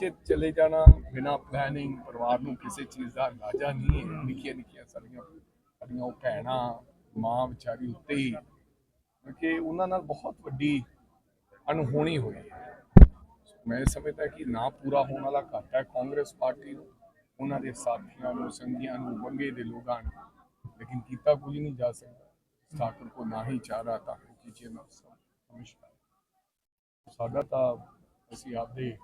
'ਚ ਚਲੇ ਜਾਣਾ ਬਿਨਾ ਪਲੈਨਿੰਗ ਪਰਿਵਾਰ ਨੂੰ ਕਿਸੇ ਚੀਜ਼ ਦਾ ਅੰਦਾਜ਼ਾ ਨਹੀਂ ਹੈ। ਨਿੱਕੀਆਂ ਨਿੱਕੀਆਂ ਸਾਡੀਆਂ ਸਾਡੀਆਂ ਉਹ ਭੈਣਾਂ, ਮਾਂ ਵਿਚਾਰੀ ਉੱਤੇ ਹੀ ਕਿਉਂਕਿ ਉਹਨਾਂ ਨਾਲ ਬਹੁਤ ਵੱਡੀ ਅਣਹੋਣੀ ਹੋਈ ਹੈ। ਮੈਂ ਸਮਝਦਾ ਕਿ ਨਾ ਪੂਰਾ ਹੋਣ ਵਾਲਾ ਘਾਟਾ ਹੈ ਕਾਂਗਰਸ ਪਾਰਟੀ ਨੂੰ, ਉਹਨਾਂ ਦੇ ਸਾਥੀਆਂ ਨੂੰ ਸੰਗੀਆਂ ਨੂੰ, ਵੰਗੇ ਦੇ ਲੋਕਾਂ ਨੂੰ। ਲੇਕਿਨ ਕੀਤਾ ਕੁਝ ਨਹੀਂ ਜਾ ਸਕਦਾ। ਠਾਕੁਰ ਕੋ ਨਾ ਹੀ ਚਾਹ ਰਹਾ ਤਾਂ ਕੀਚੇ ਨਾ ਨਮਸਕਾਰ ਸਾਡਾ ਤਾਂ ਅਸੀਂ ਆਪਦੇ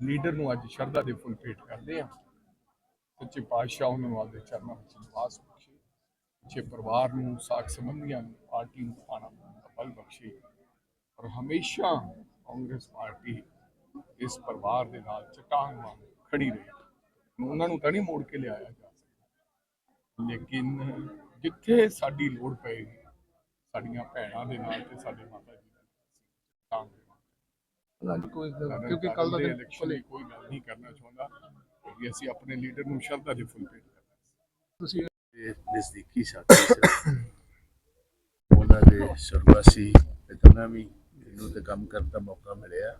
ਲੀਡਰ ਨੂੰ ਅੱਜ ਸ਼ਰਧਾ ਦੇ ਫੁੱਲ ਭੇਟ ਕਰਦੇ ਆ। ਸੱਚੇ ਪਾਤਸ਼ਾਹ ਉਹਨੂੰ ਆਪਦੇ ਚਰਨਾਂ ਵਿੱਚ ਨਿਵਾਸ ਬਖਸ਼ੇ, ਸੱਚੇ ਪਰਿਵਾਰ ਨੂੰ ਸਾਖ ਸੰਬੰਧੀਆਂ ਨੂੰ ਪਾਰਟੀ ਨੂੰ ਆਣਾ ਬਲ ਬਖਸ਼ੇ ਔਰ ਹਮੇਸ਼ਾ ਕਾਂਗਰਸ ਪਾਰਟੀ ਇਸ ਪਰਿਵਾਰ ਦੇ ਨਾਲ ਚਟਾਨ ਵਾਂਗ ਖੜੀ ਰਹੀ। ਉਹਨਾਂ ਨੂੰ ਤਾਂ ਨਹੀਂ ਮੋੜ ਕੇ ਲਿਆਇਆ ਜਾ ਸਕਦਾ। ਲੇਕਿਨ ਜਿੱਥੇ ਸਾਡੀ ਲੋੜ ਪਏਗੀ, ਸਾਡੀਆਂ ਭੈਣਾਂ ਦੇ ਨਾਲ ਤੇ ਸਾਡੇ ਮਾਤਾ ਜੀ ਕੋਈ ਕਿਉਂਕਿ ਕੱਲ ਦਾ ਇਲੈਕਸ਼ਨ ਲਈ ਕੋਈ ਗੱਲ ਨਹੀਂ ਕਰਨਾ ਚਾਹੁੰਦਾ। ਕਿ ਅਸੀਂ ਆਪਣੇ ਲੀਡਰ ਨੂੰ ਸ਼ਰਧਾ ਦੇ ਫੁੱਲ ਭੇਟ ਕਰਨਾ ਤੁਸੀਂ ਦੇ ਨਜ਼ਦੀਕੀ ਸਾਥੀ ਸੀ। ਉਹਨਾਂ ਦੇ ਸਰਵਾਸੀ ਇਤਨਾ ਵੀ ਇਹਨੂੰ ਤੇ ਕੰਮ ਕਰਨ ਦਾ ਮੌਕਾ ਮਿਲਿਆ।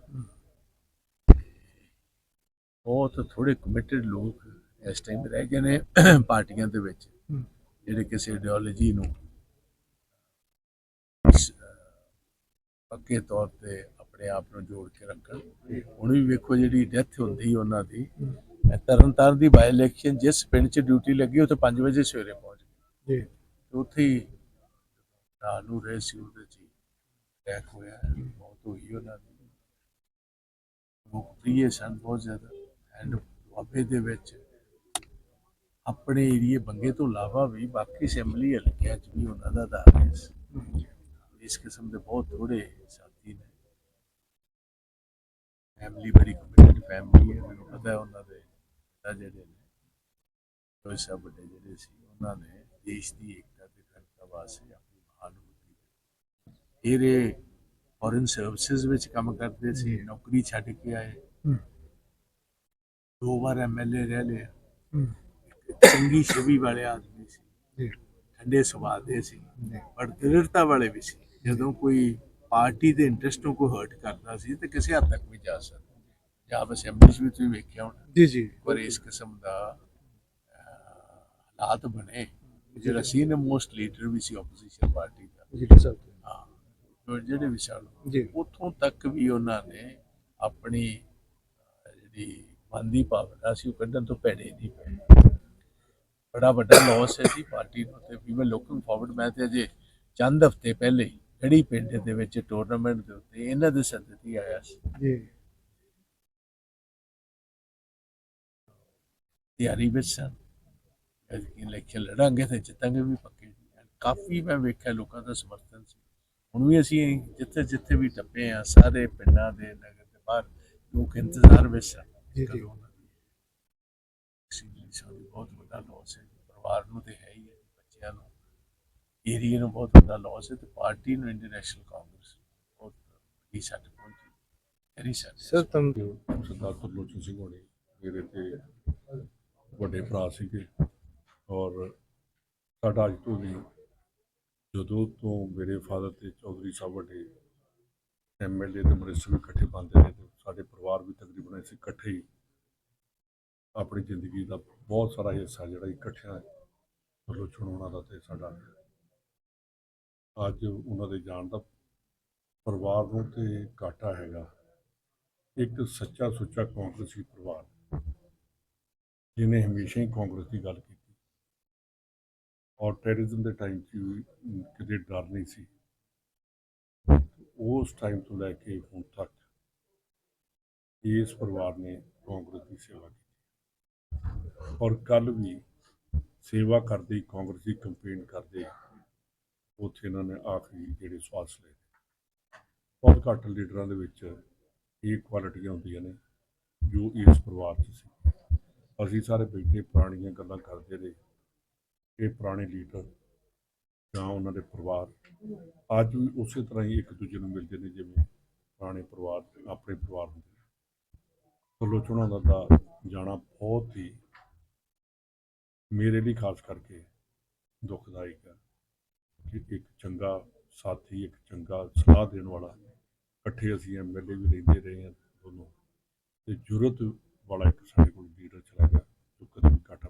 ਬਹੁਤ ਥੋੜੇ ਕਮਿਟਡ ਲੋਕ ਇਸ ਟਾਈਮ ਰਹਿ ਗਏ ਨੇ ਪਾਰਟੀਆਂ ਦੇ ਵਿੱਚ ਜਿਹੜੇ ਕਿਸੇ ਆਈਡੀਓਲੋਜੀ ਨੂੰ ਪੱਕੇ ਤੌਰ ਤੇ ਆਪਣੇ ਆਪ ਨੂੰ ਜੋੜ ਕੇ ਰੱਖਣ। ਹੁਣ ਵੀ ਵੇਖੋ ਜਿਹੜੀ ਡੈਥ ਹੁੰਦੀ ਉਹਨਾਂ ਦੀ ਤਰਨਤਾਰਨ ਦੀ ਬਾਈ ਇਲੈਕਸ਼ਨ ਜਿਸ ਪਿੰਡ 'ਚ ਡਿਊਟੀ ਲੱਗੀ ਉੱਥੇ 5 ਵਜੇ ਸਵੇਰੇ ਪਹੁੰਚ ਗਏ। ਜੀ। ਉੱਥੇ ਹੀ ਰਾਤ ਨੂੰ ਰਹੇ ਸੀ ਉਹਦੇ 'ਚ ਅਟੈਕ ਹੋਇਆ ਬਹੁਤ ਹੋਈ ਉਹਨਾਂ ਦੀ। ਉਹ ਪ੍ਰੀਏ ਸਨ ਬਹੁਤ ਜ਼ਿਆਦਾ। ਐਂਡ ਵਾਪੇ ਦੇ ਵਿੱਚ ਆਪਣੇ ਏਰੀਏ ਬੰਗੇ ਤੋਂ ਇਲਾਵਾ ਵੀ ਬਾਕੀ ਅਸੈਂਬਲੀ ਹਲਕਿਆਂ 'ਚ ਵੀ ਉਹਨਾਂ ਦਾ ਦਾਅਵਾ ਹੈ। ਇਸ ਕਿਸਮ ਦੇ ਬਹੁਤ ਥੋੜੇ ਫੈਮਿਲੀ ਬੜੀ ਕਮਿਟਡ ਫੈਮਿਲੀ ਹੈ। ਮੈਨੂੰ ਪਤਾ ਹੈ ਉਹਨਾਂ ਦੇ ਪਿਤਾ ਜਿਹੜੇ ਨੇ ਉਹ ਸਭ ਵੱਡੇ ਜਿਹੜੇ ਸੀ ਉਹਨਾਂ ਨੇ ਦੇਸ਼ ਦੀ ਏਕਤਾ ਤੇ ਅਖੰਡਤਾ ਵਾਸਤੇ ਆਪਣੀ ਮਹਾਨੁਭੂਤੀ ਦਿੱਤੀ। ਫਿਰ ਇਹ ਫੋਰਨ ਸਰਵਿਸਿਜ਼ ਵਿੱਚ ਕੰਮ ਕਰਦੇ ਸੀ ਨੌਕਰੀ ਛੱਡ ਕੇ ਆਏ। ਦੋ ਵਾਰ ਐਮਐਲਏ ਰਹਿ ਲਿਆ। ਚੰਗੀ ਛਵੀ ਵਾਲੇ ਆਦਮੀ ਸੀ। ਠੰਡੇ ਸੁਭਾਅ ਦੇ ਸੀ। ਪਰ ਦ੍ਰਿੜਤਾ ਵਾਲੇ ਵੀ ਸੀ। ਜਦੋਂ ਕੋਈ ਪਾਰਟੀ ਦੇ ਇੰਟਰਸਟ ਨੂੰ ਕੋਈ ਹਰਟ ਕਰਦਾ ਸੀ ਤੇ ਕਿਸੇ ਹੱਦ ਤੱਕ ਵੀ ਜਾ ਸਕਦਾ। ਜਾਂ ਅਸੈਂਬਲੀ ਵਿੱਚ ਵੀ ਵੇਖਿਆ ਹੋਣਾ। ਜੀ ਜੀ। ਪਰ ਇਸ ਕਿਸਮ ਦਾ ਹਾਲਾਤ ਬਣੇ ਜਿਹੜਾ ਸੀਨੀਅਰ ਮੋਸਟ ਲੀਡਰ ਵੀ ਸੀ ਆਪੋਜੀਸ਼ਨ ਪਾਰਟੀ ਦਾ। ਜੀ ਜੀ ਸਾਹਿਬ ਹਾਂ। ਜਿਹੜੇ ਵਿਸ਼ਾਲ ਜੀ। ਉਥੋਂ ਤੱਕ ਵੀ ਉਹਨਾਂ ਨੇ ਆਪਣੀ ਜਿਹੜੀ ਮੰਦੀ ਭਾਵਨਾ ਸੀ ਉਹ ਕੱਢਣ ਤੋਂ ਭੈੜੇ ਨਹੀਂ ਪਏ। ਬੜਾ ਵੱਡਾ ਲਾਸ ਹੈ ਸੀ ਪਾਰਟੀ ਨੂੰ ਤੇ ਵੀ ਮੈਂ ਲੁਕਿੰਗ ਫਾਰਵਰਡ ਮੈਂ ਤੇ ਅਜੇ ਚੰਦ ਹਫ਼ਤੇ ਪਹਿਲੇ ਗੜੀ ਪਿੰਡ ਦੇ ਵਿੱਚ ਟੂਰਨਾਮੈਂਟ ਦੇ ਉੱਤੇ ਇਹਨਾਂ ਦੇ ਸੱਦੇ ਤੇ ਆਇਆ ਸੀ। ਜੀ। ਤਿਆਰੀ ਵਿੱਚ ਸਨ। ਇਲੈਕਸ਼ਨ ਲੜਾਂਗੇ ਤੇ ਜਿੱਤਾਂਗੇ ਵੀ ਪੱਕੇ। ਕਾਫੀ ਮੈਂ ਵੇਖਿਆ ਲੋਕਾਂ ਦਾ ਸਮਰਥਨ ਸੀ। ਹੁਣ ਵੀ ਅਸੀਂ ਜਿੱਥੇ ਜਿੱਥੇ ਵੀ ਟੱਪੇ ਆ ਸਾਰੇ ਪਿੰਡਾਂ ਦੇ ਨਗਰ ਦੇ ਬਾਹਰ ਲੋਕ ਇੰਤਜ਼ਾਰ ਵਿੱਚ ਸਨ। ਜੀ, ਜੀ। ਬਹੁਤ ਵੱਡਾ ਲਾਸ ਹੈ ਪਰਿਵਾਰ ਨੂੰ ਤੇ ਹੈ ਹੀ ਹੈ ਬੱਚਿਆਂ ਨੂੰ ਏਰੀਆ ਨੂੰ ਬਹੁਤ ਵੱਡਾ ਲਾਸ ਹੈ ਤੇ ਪਾਰਟੀ ਨੂੰ ਇੰਟਰਨੈਸ਼ਨਲ ਕਾਂਗਰਸ ਬਹੁਤ ਹੀ ਸੱਟ ਪਹੁੰਚੀ ਵੈਰੀ ਸੱਟ ਸਰ ਤੁਮ ਸਰਦਾਰ ਤਰਲੋਚਨ ਸਿੰਘ ਹੋਣੀ ਮੇਰੇ ਤੇ ਵੱਡੇ ਭਰਾ ਸੀਗੇ ਔਰ ਸਾਡਾ ਅੱਜ ਤੋਂ ਵੀ ਜਦੋਂ ਤੋਂ ਮੇਰੇ ਫਾਦਰ ਤੇ ਚੌਧਰੀ ਸਾਹਿਬ ਵੱਡੇ ਐਮਐਲਏ ਤੇ ਮਿਨਿਸਟਰ ਵੀ ਇਕੱਠੇ ਬੰਦੇ ਨੇ ਤੇ ਸਾਡੇ ਪਰਿਵਾਰ ਵੀ ਤਕਰੀਬਨ ਅਸੀਂ ਇਕੱਠੇ ਹੀ ਆਪਣੀ ਜ਼ਿੰਦਗੀ ਦਾ ਬਹੁਤ ਸਾਰਾ ਹਿੱਸਾ ਜਿਹੜਾ ਇਕੱਠਿਆਂ ਤਰਲੋਚਨ ਉਹਨਾਂ ਦਾ ਤੇ ਸਾਡਾ ਅੱਜ ਉਹਨਾਂ ਦੇ ਜਾਣ ਦਾ ਪਰਿਵਾਰ ਨੂੰ ਤੇ ਘਾਟਾ ਹੈਗਾ। ਇੱਕ ਸੱਚਾ ਸੁੱਚਾ ਕਾਂਗਰਸੀ ਪਰਿਵਾਰ ਜਿਹਨੇ ਹਮੇਸ਼ਾ ਹੀ ਕਾਂਗਰਸ ਦੀ ਗੱਲ ਕੀਤੀ। ਔਰ ਟੈਰਰਿਜ਼ਮ ਦੇ ਟਾਈਮ 'ਚ ਵੀ ਕਦੇ ਡਰ ਨਹੀਂ ਸੀ। ਉਸ ਟਾਈਮ ਤੋਂ ਲੈ ਕੇ ਹੁਣ ਤੱਕ ਇਸ ਪਰਿਵਾਰ ਨੇ ਕਾਂਗਰਸ ਦੀ ਸੇਵਾ ਕੀਤੀ। ਔਰ ਕੱਲ ਵੀ ਸੇਵਾ ਕਰਦੇ ਹੀ ਕਾਂਗਰਸ ਦੀ ਕੰਪੇਨ ਕਰਦੇ ਉੱਥੇ ਇਹਨਾਂ ਨੇ ਆਖਰੀ ਜਿਹੜੇ ਸਵਾਸ ਲਏ ਬਹੁਤ ਘੱਟ ਲੀਡਰਾਂ ਦੇ ਵਿੱਚ ਇਹ ਕੁਆਲਿਟੀਆਂ ਹੁੰਦੀਆਂ ਨੇ ਜੋ ਇਸ ਪਰਿਵਾਰ 'ਚ ਸੀ। ਅਸੀਂ ਸਾਰੇ ਬੈਠੇ ਪੁਰਾਣੀਆਂ ਗੱਲਾਂ ਕਰਦੇ ਰਹੇ। ਇਹ ਪੁਰਾਣੇ ਲੀਡਰ ਜਾਂ ਉਹਨਾਂ ਦੇ ਪਰਿਵਾਰ ਅੱਜ ਵੀ ਉਸੇ ਤਰ੍ਹਾਂ ਹੀ ਇੱਕ ਦੂਜੇ ਨੂੰ ਮਿਲਦੇ ਨੇ, ਜਿਵੇਂ ਪੁਰਾਣੇ ਪਰਿਵਾਰ, ਆਪਣੇ ਪਰਿਵਾਰ ਹੁੰਦੇ ਨੇ। ਸਲੋਚਣਾ ਦਾ ਦਾ ਜਾਣਾ ਬਹੁਤ ਹੀ ਮੇਰੇ ਲਈ ਖਾਸ ਕਰਕੇ ਦੁਖਦਾਇਕ ਹੈ। ਕਿ ਇੱਕ ਚੰਗਾ ਸਾਥੀ, ਇੱਕ ਚੰਗਾ ਸਲਾਹ ਦੇਣ ਵਾਲਾ ਇਕੱਠੇ ਅਸੀਂ ਐਮਐਲਏ ਵੀ ਰਹਿੰਦੇ ਰਹੇ ਹਾਂ ਦੋਨੋਂ। ਤੇ ਜੁਰਤ ਵਾਲਾ ਇੱਕ ਸਾਡੇ ਕੋਲ ਲੀਡਰ ਚਲਾ ਗਿਆ, ਜੋ ਕਦੇ ਵੀ ਘਾਟਾ